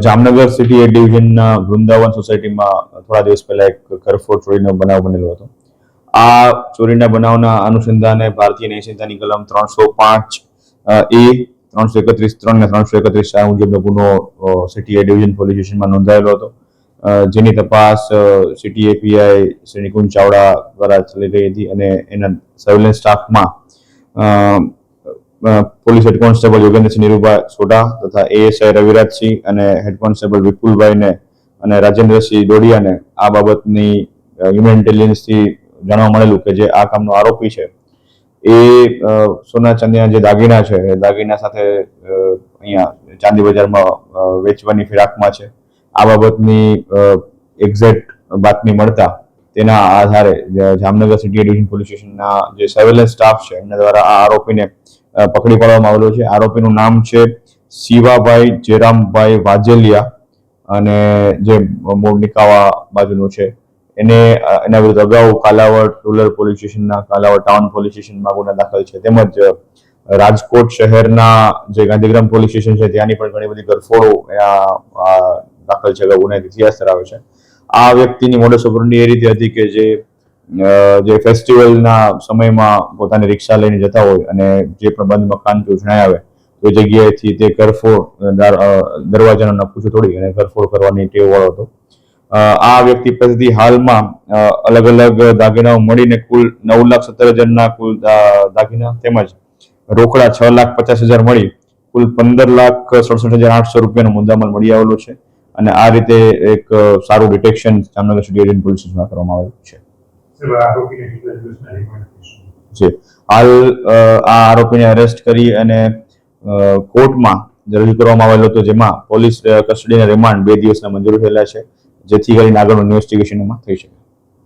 Jamnagar city A ડિવિઝનના વૃંદાવન સોસાયટીમાં થોડા દિવસ પહેલા એક ઘરફોડ ચોરીનો બનાવ બનેલો હતો. આ ચોરીના બનાવના અનુસંધાને ભારતીય ન્યાય કલમ ત્રણસો પાંચ એ ત્રણસો એકત્રીસ ત્રણ ને ત્રણસો એકત્રીસ આ મુજબનો ગુનો સિટી એ ડિવિઝન પોલીસ સ્ટેશનમાં નોંધાયેલો હતો. જેની તપાસ સિટી એપીઆઈ શ્રી નિકુંજ ચાવડા દ્વારા ચાલી રહી હતી અને એના surveillance સ્ટાફમાં police head constable Yogendrasinh Nirubhai Sodha તથા એએસઆઈ રવિરાજસિંહ અને હેડ કોન્સ્ટેબલ વિપુલભાઈને અને રાજેન્દ્રસિંહ ડોડિયાને આ બાબતની હ્યુમન ઇન્ટેલિજન્સથી જાણવા મળેલું કે જે આ કામનો આરોપી છે. એ સોના ચાંદીના જે દાગીના છે, એ દાગીના સાથે અહીંયા ચાંદી બજારમાં વેચવાની ફિરાકમાં છે. આ બાબતની એક્ઝેક્ટ બાતમી મળતા તેના આધારે જામનગર સિટી ડિવિઝન પોલીસ સ્ટેશનના જે સર્વેલન્સ સ્ટાફ છે, એમના દ્વારા આ આરોપીને પકડી પાડવામાં આવેલો છે. આરોપીનું નામ છે શિવાભાઈ જેરામભાઈ વાજેલિયા અને જે મૂળ નિકાવા બાજુનું છે. એને એના વિરુદ્ધ અગાઉ કાલાવડ રૂરલ પોલીસ સ્ટેશનના, કાલાવડ ટાઉન પોલીસ સ્ટેશનમાં ગુના દાખલ છે. તેમજ રાજકોટ શહેરના જે ગાંધીગ્રામ પોલીસ સ્ટેશન છે, ત્યાંની પણ ઘણી બધી ગરફોડો દાખલ છે. ગુના ઇતિહાસ ધરાવે છે. આ વ્યક્તિની મોડસ ઓપરંડી એ રીતે હતી કે જે જે ફેસ્ટિવલના સમયમાં પોતાની રિક્ષા લઈને જતા હોય અને જે પણ બંધ મકાન કે આવે, તો એ જગ્યાએથી તે કરફોડ દરવાજાનો નકુચો તોડી અને કરફોડ કરવાની ટેવ વાળો હતો. આ વ્યક્તિ પાસેથી હાલમાં અલગ અલગ દાગીનાઓ મળીને કુલ નવ લાખ સત્તર હજારના કુલ દાગીના તેમજ રોકડા છ લાખ પચાસ હજાર મળી, કુલ પંદર લાખ સડસઠ હજાર આઠસો રૂપિયાનો મુદ્દામાલ મળી આવેલો છે. અને આ રીતે એક સારું ડિટેક્શન જામનગર સિટી એરિયન પોલીસ કરવામાં આવેલું છે. છે હાલ આ આરોપીને અરેસ્ટ કરી અને કોર્ટમાં રજૂ કરવામાં આવેલો હતો જેમાં પોલીસ કસ્ટડીના રિમાન્ડ બે દિવસના મંજૂર થયેલા છે, જેથી કરીને આગળનું ઇન્વેસ્ટિગેશન એમાં થઈ શકે.